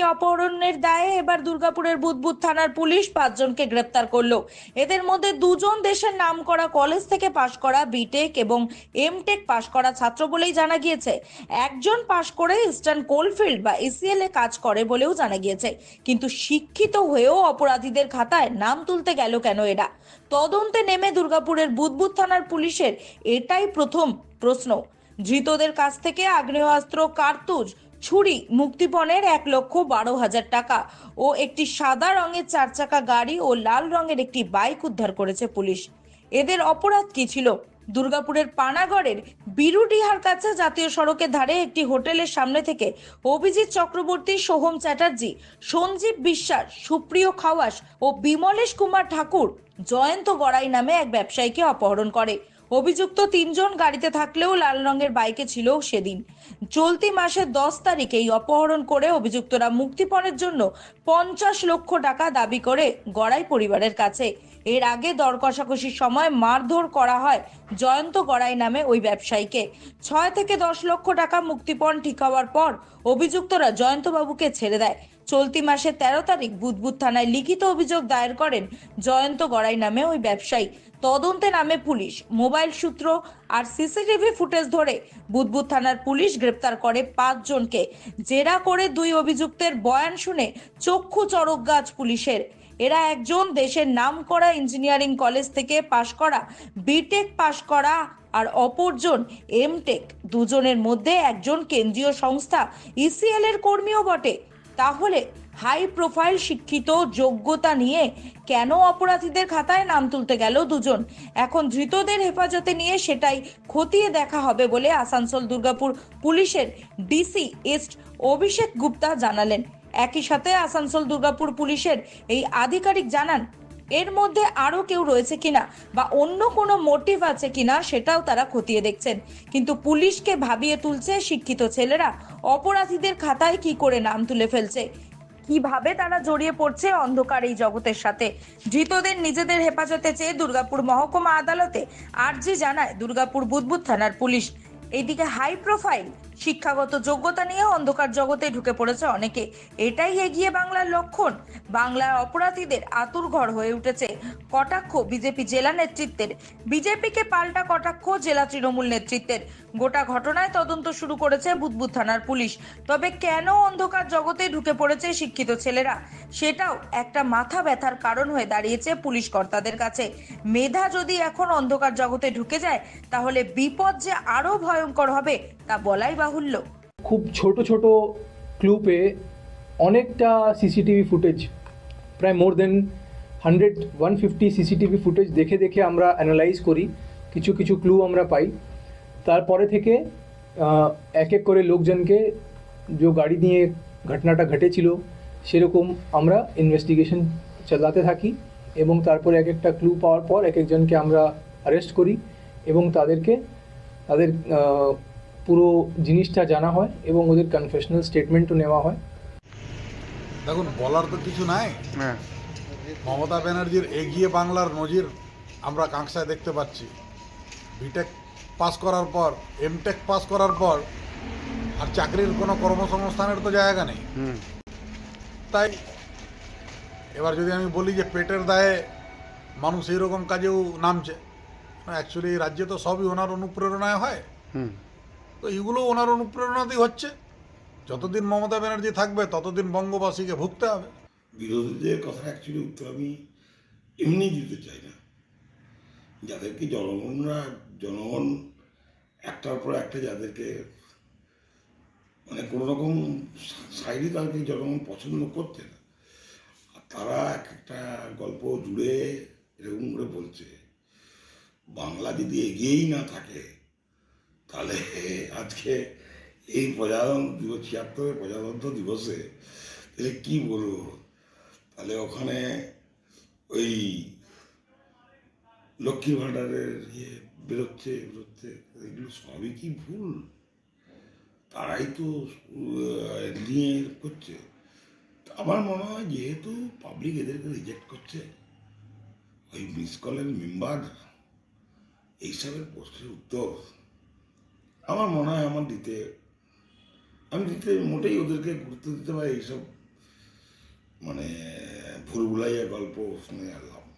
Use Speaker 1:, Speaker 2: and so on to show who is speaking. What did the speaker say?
Speaker 1: থেকে অপহরণের দায়ে এবার দুর্গাপুরের বুদবুদ থানার পুলিশ পাঁচজনকে গ্রেপ্তার করল। এদের মধ্যে দুজন দেশের নাম করা কলেজ থেকে পাশ করা বিটেক এবং এমটেক পাশ করা ছাত্র বলেই জানা গিয়েছে। একজন পাশ করে ইস্টার্ন কোলফিল্ড বা এসিএল এ কাজ করে বলেও জানা গিয়েছে। কিন্তু শিক্ষিত হয়েও অপরাধীদের খাতায় নাম তুলতে গেল কেন এরা? তদন্তে নেমে দুর্গাপুরের বুদবুদ থানার পুলিশের এটাই প্রথম প্রশ্ন। ধৃতদের কাছ থেকে আগ্নেয়াস্ত্র, কার্তুজ ছুরি মুক্তিপণের এক লক্ষ বারো হাজার টাকা ও একটি সাদা রঙের চার চাকা গাড়ি ও লাল রঙের একটি বাইক উদ্ধার করেছে পুলিশ। এদের অপরাধ কি ছিল? দুর্গাপুরের পানাগড়ের বিরুডিহার কাছে জাতীয় সড়কের ধারে একটি হোটেলের সামনে থেকে অভিজিৎ চক্রবর্তী, সোহম চ্যাটার্জি, সঞ্জীব বিশ্বাস, সুপ্রিয় খাওয়াস ও বিমলেশ কুমার ঠাকুর জয়ন্ত গড়াই নামে এক ব্যবসায়ীকে অপহরণ করে। অভিযুক্ত তিনজন গাড়িতে থাকলেও লাল রঙের বাইকে ছিল সেদিন। চলতি মাসের দশ তারিখে এই অপহরণ করে অভিযুক্তরা মুক্তিপণের জন্য পঞ্চাশ লক্ষ টাকা দাবি করে গড়াই পরিবারের কাছে। এর আগে দর কষাকষির সময় মারধর করা হয় জয়ন্ত গড়াই নামে ওই ব্যবসায়ীকে। ছয় থেকে দশ লক্ষ টাকা মুক্তিপণ ঠিক হওয়ার পর অভিযুক্তরা জয়ন্তবাবুকে ছেড়ে দেয়। চলতি মাসের তেরো তারিখ বুধবুদ থানায় লিখিত অভিযোগ দায়ের করেন জয়ন্ত গড়াই নামে ওই ব্যবসায়ী। তদন্তে নামে পুলিশ। মোবাইল সূত্র আর সিসিটিভি ফুটেজ ধরে বুধবুদ থানার পুলিশ গ্রেপ্তার করে পাঁচজনকে জেরা করে দুই অভিযুক্তের বয়ান শুনে চক্ষু চড়ক গাছ পুলিশের। এরা একজন দেশের নামকরা ইঞ্জিনিয়ারিং কলেজ থেকে পাশ করা, বিটেক পাশ করা আর অপরজন এমটেক। দুজনের মধ্যে একজন কেন্দ্রীয় সংস্থা, ইসিএল এর কর্মীও বটে। তাহলে হাই প্রোফাইল শিক্ষিত, যোগ্যতা নিয়ে কেন অপরাধীদের খাতায় নাম তুলতে গেল দুজন? এখন ধৃতদের হেফাজতে নিয়ে সেটাই খতিয়ে দেখা হবে বলে আসানসোল দুর্গাপুর পুলিশের ডিসি ইস্ট অভিষেক গুপ্তা জানালেন। একই সাথে আসানসোল দুর্গাপুর পুলিশের এই আধিকারিক জানান এর মধ্যে আরও কেউ রয়েছে কিনা বা অন্য কোনো মোটিভ আছে কিনা সেটাও তারা খতিয়ে দেখছেন। কিন্তু পুলিশকে ভাবিয়ে তুলছে শিক্ষিত ছেলেরা। অপরাধীদের খাতায় কি করে নাম তুলে ফেলছে? কীভাবে তারা জড়িয়ে পড়ছে অন্ধকার এই জগতের সাথে? ধৃতদের নিজেদের হেফাজতে চেয়ে দুর্গাপুর মহকুমা আদালতে আর্জি জানায় দুর্গাপুর বুদবুদ থানার পুলিশ। এইদিকে হাই প্রোফাইল শিক্ষাগত যোগ্যতা নিয়ে অন্ধকার জগতে ঢুকে পড়েছে অনেকে। এটাই এগিয়ে বাংলার লক্ষণ। বাংলার অপরাধীদের আতুর ঘর হয়ে উঠেছে কটাক্ষ বিজেপি জেলা নেতৃত্বের। বিজেপিকে পাল্টা কটাক্ষ জেলা তৃণমূল নেতৃত্বের। গোটা ঘটনায় তদন্ত শুরু করেছে বুদবুদ থানার পুলিশ। তবে কেন অন্ধকার জগতে ঢুকে পড়েছে শিক্ষিত ছেলেরা? সেটাও একটা মাথা ব্যথার কারণ হয়ে দাঁড়িয়েছে পুলিশ কর্তাদের কাছে। মেধা যদি এখন অন্ধকার জগতে ঢুকে যায়, তাহলে বিপদ যে আরও ভয়ঙ্কর হবে, তা বলাই বাহুল্য।
Speaker 2: খুব ছোট ছোট ক্লুপে অনেকটা সিসিটিভি ফুটেজ প্রায় more than hundred one fifty CCTV footage দেখে দেখে আমরা অ্যানালাইজ করি, কিছু কিছু ক্লু আমরা পাই। তারপরে থেকে এক এক করে লোকজনকে যে গাড়ি নিয়ে ঘটনাটা ঘটেছিল, সেরকম আমরা ইনভেস্টিগেশন চালাতে থাকি এবং তারপরে এক একটা ক্লু পাওয়ার পর এক একজনকে আমরা অ্যারেস্ট করি এবং তাদেরকে, তাদের পুরো জিনিসটা জানা হয় এবং ওদের কনফেশনাল স্টেটমেন্টও নেওয়া হয়।
Speaker 3: দেখুন বলার তো কিছু নাই।
Speaker 4: হ্যাঁ।
Speaker 3: মমতা ব্যানার্জির এগিয়ে বাংলার নজির আমরা কাঁকসায় দেখতে পাচ্ছি। বিটেক পাস করার পর এমটেক পাস করার পর আর চাকরির কোনো কর্মসংস্থানের তো জায়গা নেই।
Speaker 4: হুম।
Speaker 3: তাই এবার যদি আমি বলি যে পেটের দায়ে মানুষ এইরকম কাজেও নামছে অ্যাকচুয়ালি রাজ্যে তো সবই ওনার অনুপ্রেরণায় হয়।
Speaker 4: হুম।
Speaker 3: তো এগুলো ওনার অনুপ্রেরণাতেই হচ্ছে। যতদিন মমতা ব্যানার্জি থাকবে, ততদিন বঙ্গবাসীকে ভুগতে হবে।
Speaker 5: বিরোধীদের কথা অ্যাকচুয়ালি উত্তর আমি এমনি দিতে চাই না। যাদেরকে জনগণরা, জনগণ একটার পর একটা যাদেরকে মানে কোনো রকম সাইডে তাদেরকে জনগণ পছন্দ করছে না তারা এক একটা গল্প জুড়ে এরকম করে বলছে। বাংলা যদি এগিয়েই না থাকে তাহলে আজকে এই প্রজাতন্ত্র দিবস ছিয়াত্তরের প্রজাতন্ত্র দিবসে তাহলে কী বলব? তাহলে ওখানে ওই লক্ষ্মী ভাণ্ডারের ইয়ে বেরোচ্ছে বেরোচ্ছে, এগুলো সবই কি ভুল? তারাই তো নিয়ে করছে। আমার মনে হয় যেহেতু পাবলিক এদেরকে রিজেক্ট করছে, ওই মিস কলের মেম্বার এইসবের প্রশ্নের উত্তর আমার মনে হয় আমার দিতে, আমি দিতে মোটেই ওদেরকে গুরুত্ব দিতে পারি এইসব মানে ভুলভুলাইয়া গল্প শুনে আর লাভ